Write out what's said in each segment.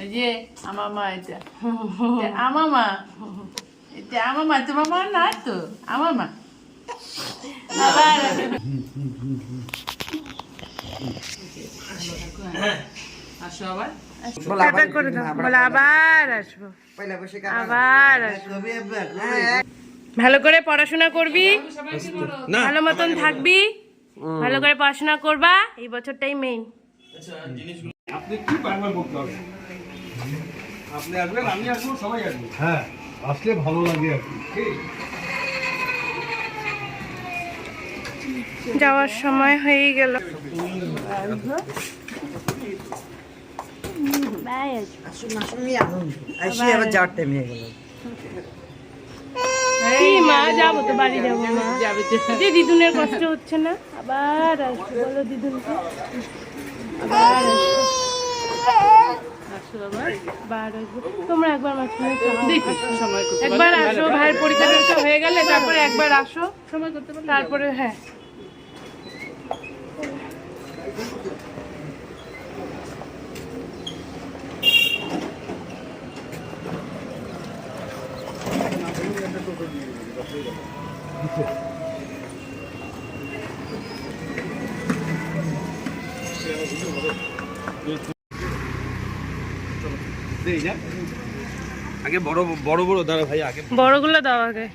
ওই যে আমার মা এটা। এটা আমার মা। এটা আমার মা তোমার মা না তো? আমার মা। আসো আবার টাটা করে দাও। বলে আবার আসব। আবার আসব। ভালো করে পড়াশোনা করবি? ভালো মতন থাকবি? ভালো করে পড়াশোনা করবা এই বছরটাই মেইন আপনি কি বারবার বলতে হবে? আপনি আসবেন আমি আসব সবাই আসব। হ্যাঁ আসলে ভালো লাগে আর কি। যাওয়ার সময় হয়ে গেল। আসি আবার যাওয়ার টাইম হয়ে গেল। মা যাব তো বাড়ি যাব মা। যে দিদুনের কষ্ট হচ্ছে না? আবার আসব বলো দিদুনকে আবার। তোমরা একবার একবার আসো ভাইয়ের পরীক্ষা হয়ে গেলে তারপরে একবার আসো। সময় করতে তারপরে হ্যাঁ দেই না আগে বড় বড় বড় দাঁড়া ভাই আগে বড়গুলো দাও আগে।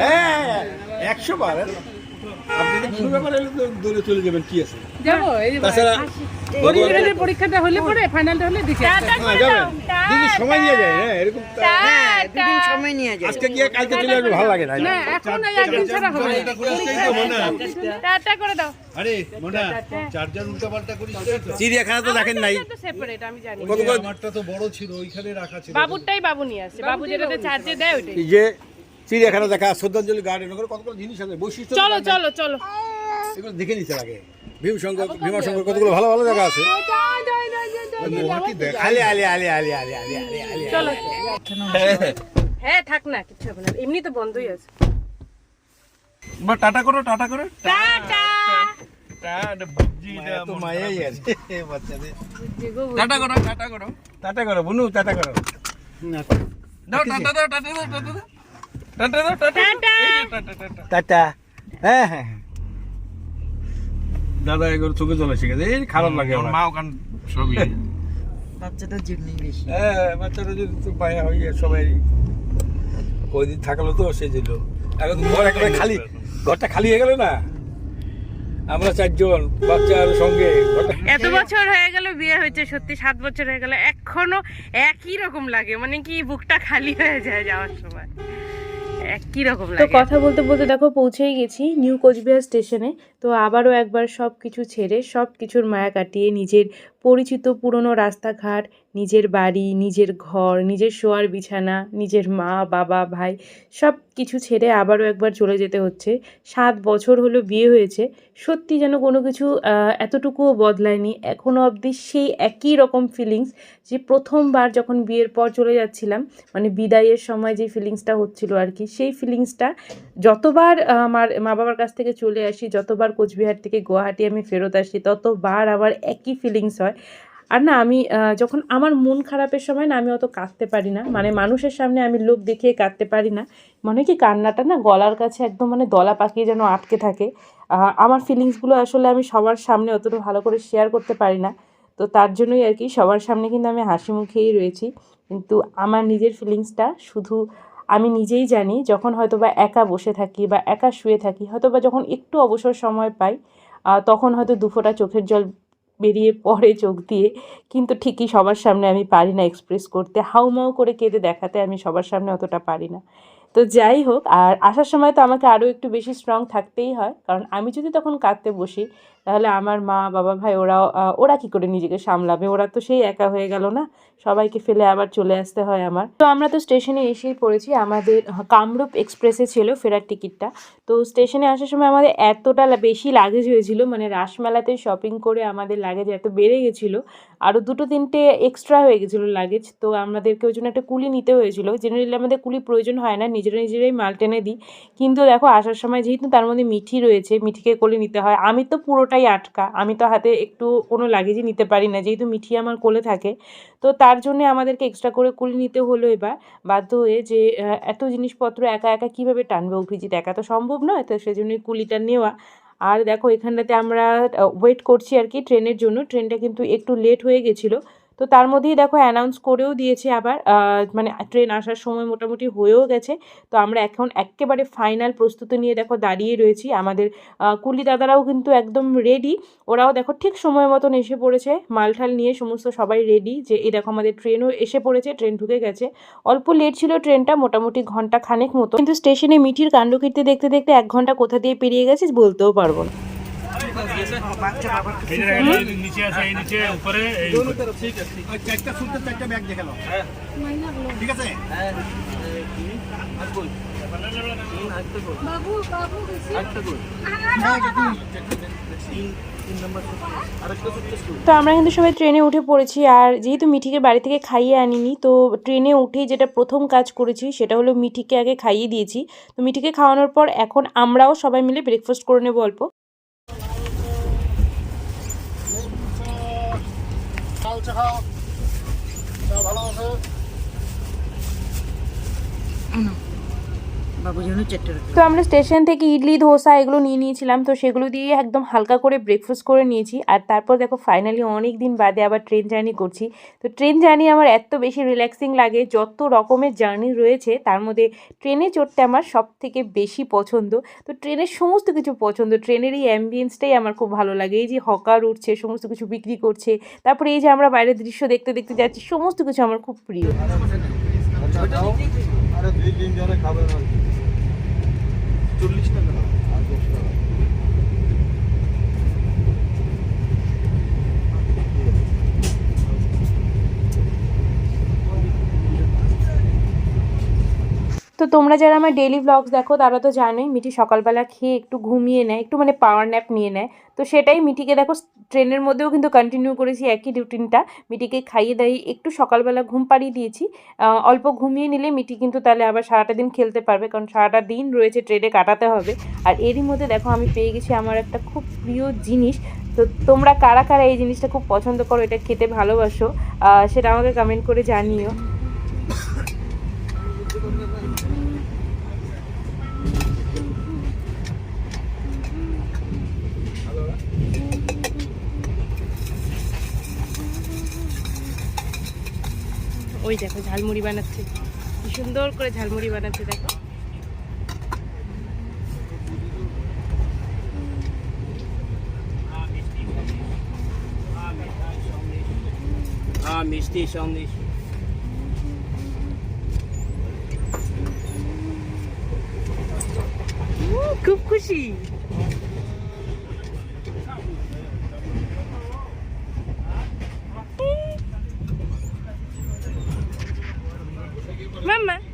হ্যাঁ একশো বার আপনি তো কোনো ব্যাপার দৌড়ে চলে যাবেন কি আছে? যাব এই যে তাছাড়া পরিবারের পরীক্ষাটা হলে পরে ফাইনালটা হলে দেখে। হ্যাঁ দিদি সময় নিয়ে যায় হ্যাঁ এরকম হ্যাঁ দুদিন সময় নিয়ে যায়। আজকে গিয়ে কালকে চলে আসবে ভালো লাগে না না এখন একদিন ছাড়া হবে টাটা করে দাও। আরে মোনা চার্জার উল্টা পাল্টা করিস চিড়িয়াখানা তো দেখেন নাই। সেপারেট আমি জানি। কত আমারটা তো বড় ছিল ওইখানে রাখা ছিল। বাবুরটাই বাবু নিয়ে আসে বাবু যেটাতে চার্জে দেয় ওইটাই। যে চিড়িয়াখানা দেখা শ্রদ্ধাঞ্জলি গার্ডেন ওখানে কতগুলো জিনিস আছে বৈশিষ্ট্য চলো চলো চলো। এগুলো দেখে নিতে আগে। ভীমশঙ্কর ভীমাশঙ্কর কতগুলো ভালো ভালো জায়গা আছে? আলে আলে আলে আলে আলে আলে আলে আলে চলো। হ্যাঁ থাক না কিছু হবে না। এমনি তো বন্ধই আছে। বা টাটা করো টাটা করো। টাটা। টাটা করো টাটা করো। টাটা করো বুনু টাটা করো। দাও টাটা দাও টাটা দাও টাটা দাও টাটা দাও। টাটা। টাটা। টাটা হ্যাঁ হ্যাঁ হ্যাঁ। দাদা এগুলো চোখে জল এসে গেছে। এই খারাপ লাগে আমার। মা ওখান সবই বাচ্চাটা বেশি। হ্যাঁ বাচ্চাটা যদি তো পায়া হয়ে সবাই কয়দিন থাকল তো সে ছিল এখন ঘর একেবারে খালি। ঘরটা খালি হয়ে গেল না? আমরা চারজন বাচ্চার সঙ্গে এত বছর হয়ে গেল বিয়ে হয়েছে সত্যি সাত বছর হয়ে গেল। এখনও একই রকম লাগে মানে কি বুকটা খালি হয়ে যায় যাওয়ার সময়। একই রকম তো কথা বলতে বলতে দেখো পৌঁছেই গেছি নিউ কোচবিহার স্টেশনে। তো আবারও একবার সব কিছু ছেড়ে সব কিছুর মায়া কাটিয়ে নিজের পরিচিত পুরনো রাস্তাঘাট নিজের বাড়ি, নিজের ঘর, নিজের শোয়ার বিছানা, নিজের মা, বাবা, ভাই সব কিছু ছেড়ে আবারও একবার চলে যেতে হচ্ছে। সাত বছর হলো বিয়ে হয়েছে। সত্যি যেন কোনো কিছু এতটুকুও বদলায়নি। এখনও অবধি সেই একই রকম ফিলিংস যে প্রথমবার যখন বিয়ের পর চলে যাচ্ছিলাম মানে বিদায়ের সময় যে ফিলিংসটা হচ্ছিল আর কি, সেই ফিলিংসটা যতবার আমার মা বাবার কাছ থেকে চলে আসি, যতবার কোচবিহার থেকে গুয়াহাটি আমি ফেরত আসি, ততবার আবার একই ফিলিংস হয়। আর না, আমি যখন আমার মন খারাপের সময় না, আমি অত কাঁদতে পারি না। মানে মানুষের সামনে আমি লোক দেখিয়ে কাঁদতে পারি না। মনে কি কান্নাটা না গলার কাছে একদম মানে দলা পাকিয়ে যেন আটকে থাকে। আমার ফিলিংসগুলো আসলে আমি সবার সামনে অতটা ভালো করে শেয়ার করতে পারি না। তো তার জন্যই আর কি সবার সামনে কিন্তু আমি হাসি মুখেই রয়েছি। কিন্তু আমার নিজের ফিলিংসটা শুধু আমি নিজেই জানি, যখন হয়তো বা একা বসে থাকি বা একা শুয়ে থাকি হয়তো বা যখন একটু অবসর সময় পাই তখন হয়তো দুফোঁটা চোখের জল বেরিয়ে পড়ে চোখ দিয়ে। কিন্তু ঠিকই সবার সামনে আমি পারি না এক্সপ্রেস করতে। হাউমাউ করে কেঁদে দেখাতে আমি সবার সামনে অতটা পারি না। তো যাই হোক, আর আসার সময় তো আমাকে আরও একটু বেশি স্ট্রং থাকতেই হয়। কারণ আমি যদি তখন কাঁদতে বসি তাহলে আমার মা, বাবা ভাই ওরা ওরা কি করে নিজেকে সামলাবে? ওরা তো সেই একা হয়ে গেল না? সবাইকে ফেলে আবার চলে আসতে হয় আমার। তো আমরা তো স্টেশনে এসেই পড়েছি। আমাদের কামরূপ এক্সপ্রেসে ছিল ফেরার টিকিটটা। তো স্টেশনে আসার সময় আমাদের এতটা বেশি লাগেজ হয়েছিল মানে রাসমেলাতে শপিং করে আমাদের লাগেজ এত বেড়ে গেছিল। আরও দুটো তিনটে এক্সট্রা হয়ে গেছিল লাগেজ। তো আমাদেরকে ওই জন্য একটা কুলি নিতে হয়েছিল। জেনারেলি আমাদের কুলি প্রয়োজন হয় না, নিজেরা নিজেরাই মাল টেনে দিই। কিন্তু দেখো, আসার সময় যেহেতু তার মধ্যে মিঠি রয়েছে, মিঠিকে কোলে নিতে হয়। আমি তো পুরোটাই আটকা। আমি তো হাতে একটু কোনো লাগেজই নিতে পারি না, যেহেতু মিঠি আমার কোলে থাকে। তো তার জন্য আমাদেরকে এক্সট্রা করে কুলি নিতে হলো এবার। বাধ্য হয়ে যে এত জিনিসপত্র একা একা কীভাবে টানবে অভিজিৎ? একা তো সম্ভব নয়, তো সেজন্যই কুলিটা নেওয়া। আর দেখো, এখানটাতে আমরা ওয়েট করছি আর কি ট্রেনের জন্য। ট্রেনটা কিন্তু একটু লেট হয়ে গেছিল। তো তার মধ্যেই দেখো অ্যানাউন্স করেও দিয়েছে আবার মানে ট্রেন আসার সময় মোটামুটি হয়েও গেছে। তো আমরা এখন একেবারে ফাইনাল প্রস্তুতি নিয়ে দেখো দাঁড়িয়ে রয়েছি। আমাদের কুলি দাদারাও কিন্তু একদম রেডি ওরাও দেখো ঠিক সময় মতন এসে পড়েছে। মালঠাল নিয়ে সমস্ত সবাই রেডি যে, এই দেখো আমাদের ট্রেনও এসে পড়েছে ট্রেন ঢুকে গেছে। অল্প লেট ছিল ট্রেনটা মোটামুটি ঘণ্টা খানেক মতো। কিন্তু স্টেশনে মিঠির কাণ্ডকীর্তি দেখতে দেখতে এক ঘণ্টা কোথা দিয়ে পেরিয়ে গেছে বলতেও পারব না। নিচে আছে এই নিচে উপরে চারটা চারটা ব্যাগ ঠিক আছে তো আমরা কিন্তু সবাই ট্রেনে উঠে পড়েছি, আর যেহেতু মিঠিকে বাড়ি থেকে খাইয়ে আনিনি, তো ট্রেনে উঠেই যেটা প্রথম কাজ করেছি সেটা হলো মিঠিকে আগে খাইয়ে দিয়েছি। তো মিঠিকে খাওয়ানোর পর এখন আমরাও সবাই মিলে ব্রেকফাস্ট করে নেব অল্প। বাবু যেন চেটে রাখে তো আমরা স্টেশন থেকে ইডলি ধোসা এগুলো নিয়ে নিয়েছিলাম। তো সেগুলো দিয়ে একদম হালকা করে ব্রেকফাস্ট করে নিয়েছি। আর তারপর দেখো ফাইনালি অনেক দিন বাদে আবার ট্রেন জার্নি করছি। তো ট্রেন জার্নি আমার এত বেশি রিল্যাক্সিং লাগে যত রকমের জার্নি রয়েছে তার মধ্যে ট্রেনে চড়তে আমার সব থেকে বেশি পছন্দ। তো ট্রেনের সমস্ত কিছু পছন্দ ট্রেনের এই অ্যাম্বিয়েন্সটাই আমার খুব ভালো লাগে। এই যে হকার উঠছে সমস্ত কিছু বিক্রি করছে তারপরে এই যে আমরা বাইরের দৃশ্য দেখতে দেখতে যাচ্ছি সমস্ত কিছু আমার খুব প্রিয়। আরে দুই তিন জনে খাবে না চল্লিশ টাকা আর দশ টাকা তো তোমরা যারা আমার ডেইলি ব্লগস দেখো, তারা তো জানোই মিঠি সকালবেলা খেয়ে একটু ঘুমিয়ে নেয়, একটু মানে পাওয়ার ন্যাপ নিয়ে নেয়। তো সেটাই মিঠিকে দেখো ট্রেনের মধ্যেও কিন্তু কন্টিনিউ করেছি একই রুটিনটা মিটিকে খাইয়ে দাইয়ে একটু সকালবেলা ঘুম পাড়িয়ে দিয়েছি। অল্প ঘুমিয়ে নিলে মিটি কিন্তু তাহলে আবার সারাটা দিন খেলতে পারবে, কারণ সারাটা দিন রয়েছে ট্রেনে কাটাতে হবে। আর এরই মধ্যে দেখো, আমি পেয়ে গেছি আমার একটা খুব প্রিয় জিনিস। তো তোমরা কারা কারা এই জিনিসটা খুব পছন্দ করো, এটা খেতে ভালোবাসো সেটা আমাকে কমেন্ট করে জানিও। ওই দেখো ঝালমুড়ি বানাচ্ছে। কি সুন্দর করে ঝালমুড়ি বানাচ্ছে দেখো। মিষ্টি খুব খুশি। நம்ம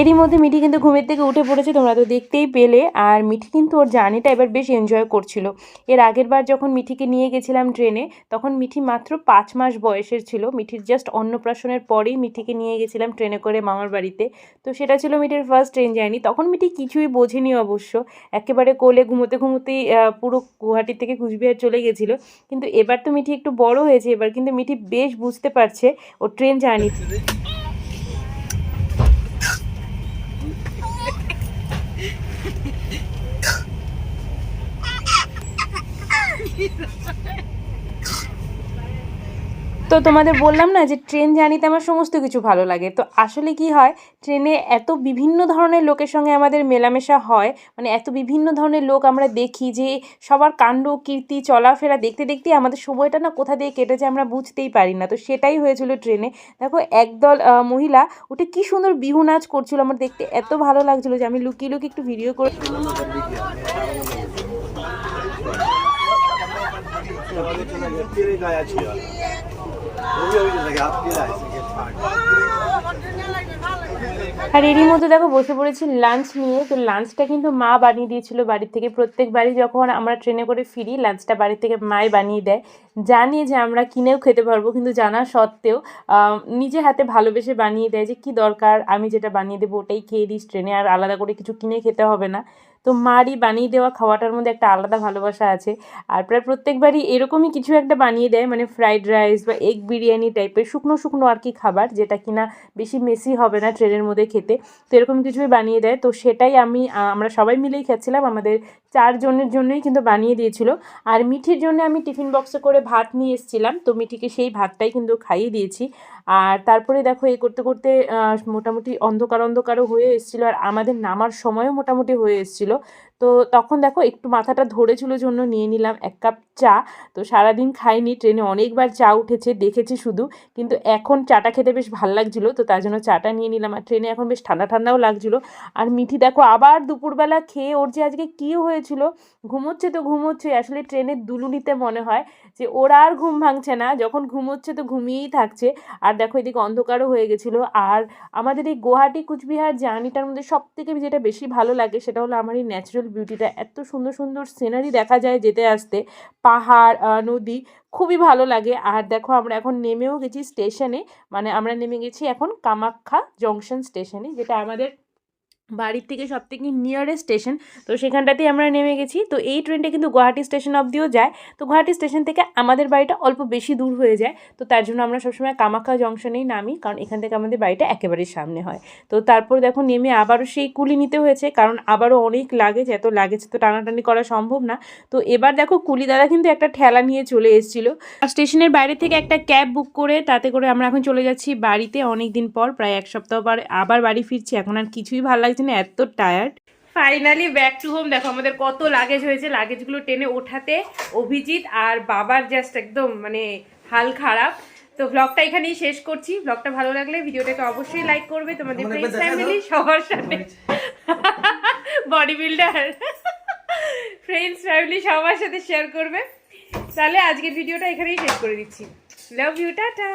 এরই মধ্যে মিঠি কিন্তু ঘুমের থেকে উঠে পড়েছে, তোমরা তো দেখতেই পেলে। আর মিঠি কিন্তু ওর জার্নিটা এবার বেশ এনজয় করছিল। এর আগের বার যখন মিঠিকে নিয়ে গেছিলাম ট্রেনে তখন মিঠি মাত্র পাঁচ মাস বয়সের ছিল। মিঠির জাস্ট অন্নপ্রাশনের পরেই মিঠিকে নিয়ে গেছিলাম ট্রেনে করে মামার বাড়িতে। তো সেটা ছিল মিঠির ফার্স্ট ট্রেন জার্নি তখন মিঠি কিছুই বোঝেনি অবশ্য। একেবারে কোলে ঘুমোতে ঘুমোতেই পুরো গুয়াহাটি থেকে কুচবিহার চলে গেছিল। কিন্তু এবার তো মিঠি একটু বড় হয়েছে। এবার কিন্তু মিঠি বেশ বুঝতে পারছে ও ট্রেন জার্নি তো তোমাদের বললাম না যে ট্রেন জার্নিতে আমার সমস্ত কিছু ভালো লাগে। তো আসলে কি হয়, ট্রেনে এত বিভিন্ন ধরনের লোকের সঙ্গে আমাদের মেলামেশা হয় মানে এত বিভিন্ন ধরনের লোক আমরা দেখি যে সবার কাণ্ড, কীর্তি, চলাফেরা দেখতে দেখতে আমাদের সময়টা না কোথা দিয়ে কেটেছে আমরা বুঝতেই পারি না। তো সেটাই হয়েছিল ট্রেনে। দেখো একদল মহিলা ওটা কি সুন্দর বিহু নাচ করছিল, আমার দেখতে এত ভালো লাগছিল যে আমি লুকিয়ে লুকিয়ে একটু ভিডিও করে আর এরই মধ্যে দেখো বসে পড়েছি লাঞ্চ নিয়ে। তো লাঞ্চটা কিন্তু মা বানিয়ে দিয়েছিল বাড়ির থেকে। প্রত্যেক বাড়ি যখন আমরা ট্রেনে করে ফিরি লাঞ্চটা বাড়ি থেকে মাই বানিয়ে দেয়। জানি যে আমরা কিনেও খেতে পারব, কিন্তু জানা সত্ত্বেও নিজে হাতে ভালোবেসে বানিয়ে দেয় যে কি দরকার, আমি যেটা বানিয়ে দেবো ওটাই খেয়ে দিস ট্রেনে আর আলাদা করে কিছু কিনে খেতে হবে না। তো মারই বানিয়ে দেওয়া খাওয়াটার মধ্যে একটা আলাদা ভালোবাসা আছে। আর প্রায় প্রত্যেকবারই এরকমই কিছু একটা বানিয়ে দেয় মানে ফ্রাইড রাইস বা এগ বিরিয়ানি টাইপের শুকনো শুকনো আর কি খাবার, যেটা কিনা বেশি মেসি হবে না ট্রেনের মধ্যে খেতে। তো এরকম কিছুই বানিয়ে দেয়। তো সেটাই আমি আমরা সবাই মিলেই খাচ্ছিলাম আমাদের চারজনের জন্যই কিন্তু বানিয়ে দিয়েছিল। আর মিঠির জন্য আমি টিফিন বক্সে করে ভাত নিয়ে এসেছিলাম। তো মিঠিকে সেই ভাতটাই কিন্তু খাইয়ে দিয়েছি। আর তারপরে দেখো এই করতে করতে মোটামুটি অন্ধকার অন্ধকারও হয়ে এসেছিল আর আমাদের নামার সময়ও মোটামুটি হয়ে এসেছিল। তো তখন দেখো একটু মাথাটা ধরেছিল জন্য নিয়ে নিলাম এক কাপ চা। তো সারাদিন খাইনি, ট্রেনে অনেকবার চা উঠেছে, দেখেছি শুধু। কিন্তু এখন চাটা খেতে বেশ ভালো লাগছিল, তো তার জন্য চাটা নিয়ে নিলাম। আর ট্রেনে এখন বেশ ঠান্ডা ঠান্ডাও লাগছিল। আর মিঠি দেখো আবার দুপুরবেলা খেয়ে, ওর যে আজকে কী হয়েছিল? ঘুমোচ্ছে তো ঘুমোচ্ছে, আসলে ট্রেনের দুলুনিতে মনে হয় যে ওর আর ঘুম ভাঙছে না, যখন ঘুমোচ্ছে তো ঘুমিয়েই থাকছে। আর দেখো এদিকে অন্ধকারও হয়ে গেছিল। আর আমাদের এই গুয়াহাটি, কুচবিহার জার্নিটার মধ্যে সব থেকে যেটা বেশি ভালো লাগে সেটা হলো আমার এই ন্যাচারাল বিউটিটা এত সুন্দর সুন্দর সিনারি দেখা যায় যেতে আসতে। পাহাড় নদী খুবই ভালো লাগে। আর দেখো আমরা এখন নেমেও গেছি স্টেশনে মানে আমরা নেমে গেছি এখন কামাখ্যা জংশন স্টেশনে যেটা আমাদের বাড়ির থেকে সব থেকে নিয়ারেস্ট স্টেশন তো সেখানটাতেই আমরা নেমে গেছি। তো এই ট্রেনটা কিন্তু গুয়াহাটি স্টেশন অবধিও যায়। তো গুয়াহাটি স্টেশন থেকে আমাদের বাড়িটা অল্প বেশি দূর হয়ে যায়। তো তার জন্য আমরা সবসময় কামাখ্যা জংশনেই নামি, কারণ এখান থেকে আমাদের বাড়িটা একেবারেই সামনে হয়। তো তারপর দেখো নেমে আবারও সেই কুলি নিতে হয়েছে, কারণ আবারও অনেক লাগেজ এত লাগেজ তো টানাটানি করা সম্ভব না। তো এবার দেখো কুলি দাদা কিন্তু একটা ঠেলা নিয়ে চলে এসেছিল। স্টেশনের বাইরে থেকে একটা ক্যাব বুক করে, তাতে করে আমরা এখন চলে যাচ্ছি বাড়িতে। অনেক দিন পর, প্রায় এক সপ্তাহ পর আবার বাড়ি ফিরছি। এখন আর কিছুই ভালো লাগছে না এত tired finally back to home দেখো আমাদের কত লাগেজ হয়েছে। লাগেজগুলো টেনে ওঠাতে অভিজিৎ আর বাবার জাস্ট একদম মানে হাল খারাপ। তো ব্লগটা এখানেই শেষ করছি। ব্লগটা ভালো লাগলে ভিডিওটাকে অবশ্যই লাইক করবে। তোমাদের ফ্রেন্ডস ফ্যামিলি সবার সাথে। বডি বিল্ডার ফ্রেন্ডস ফ্যামিলি সবার সাথে শেয়ার করবে। তাহলে আজকের ভিডিওটা এখানেই শেষ করে দিচ্ছি। Love you tata.